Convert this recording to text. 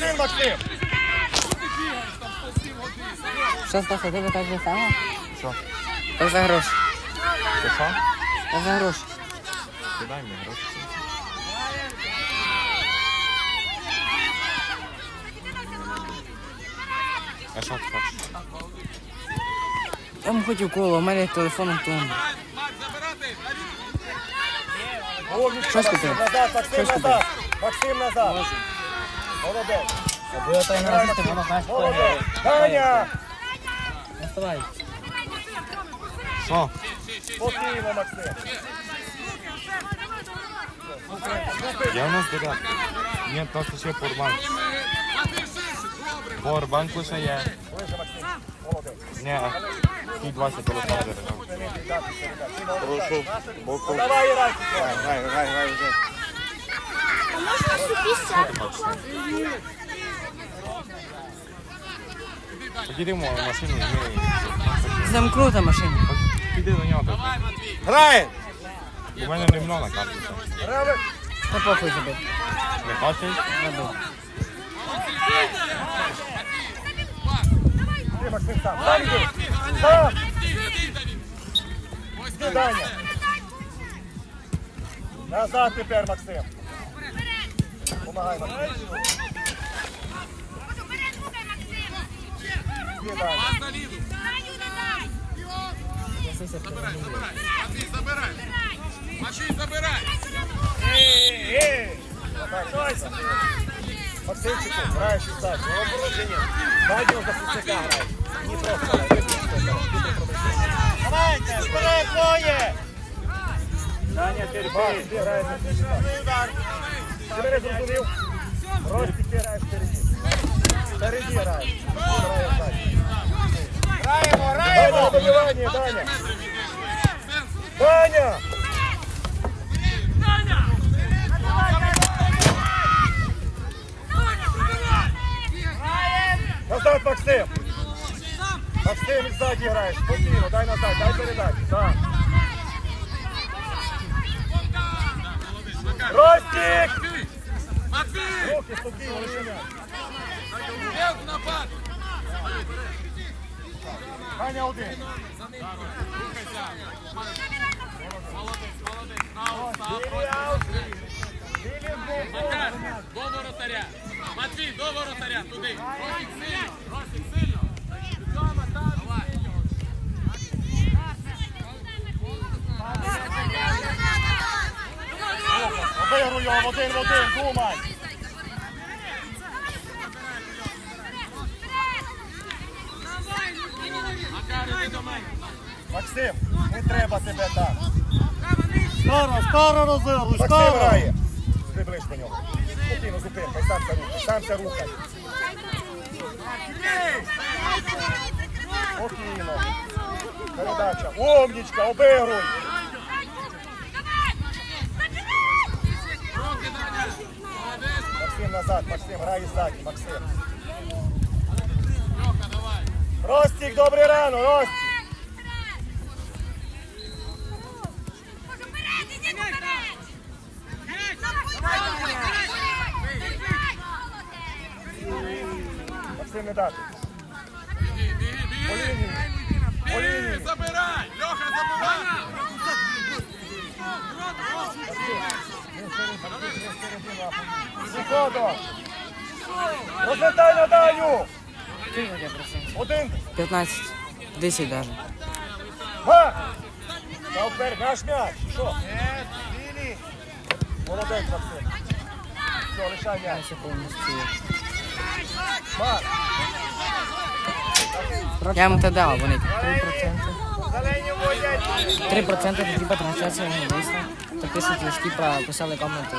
Максим, Максим! Що Стас, а тебе так не стало? Що? Та за гроші. Ти що? Та за гроші. Ти дай мені гроші. А що ти хочеш? Я б хотів коло, у мене телефон Антон. Що ж таке? Максим назад! Максим назад! Молодець! Аби я той не ти воно знаєш, Молодець. Даня. Вставай. Що? Спокійно, Максим. Я у нас дев'ятка. Ні, то що ще порбанк. Порбанк лише є. Ні, ті 20 телефон. Прошу, боку. Давай, Ірай. Гай, гай, гай, гай. Підійдемо в машину і ми... Замкнута. Піди до нього. Грає! У мене не на карті. Ревик. Та похуй забити. Не хочеш? Забив. Даня. Назад тепер, Максим. Помагай, Максим. Йди, Даня. Ей, ей. Готовься. Максимчику, граєш і так. Обородження. Дай його за Фусика грай. Не просто. Давайте, вперед, двоє! Даня, терпи. Ти граєш за Фусика. Ти мене зрозумів? Ростик, ти граєш впереді. Впереді граєш. Граєш ззаді. Граємо, граємо! Даня, на добивання, Даня! Даня! Назад, Максим! Максим, ззаді граєш, спокійно, дай назад, дай передачу. Так. Ростик! Руки спокійно, Ханя один. Аут. Білі в гол. До воротаря. Матвій, до воротаря. Туди. Росик сильно. Росик сильно. Один в один, думай. Макар, іди до мене. Максим, не треба тебе так. Скоро, скоро розігруй, Максим скоро. грає. Сюди ближче до нього. Спокійно, зупинка, сам це рухай, сам це рухай. Спокійно. Передача. Умнічка, обигруй. Максим назад, Максим, грає ззаді, Максим. Ростик, добре рано, Ростик. Максим не дати. Лінії. Забирай. Льоха, забирай. Секунду. Розлетай на Даню. Один. 15. 10 даже. Га. Та вперед, наш м'яч. Що? Білі. Молодець, Максим. Все, лишай м'яч. Марк. Я йому те дав, вони 3%. 3% типа трансляція не вийшла. Підписуйтесь, типа, писали коменти.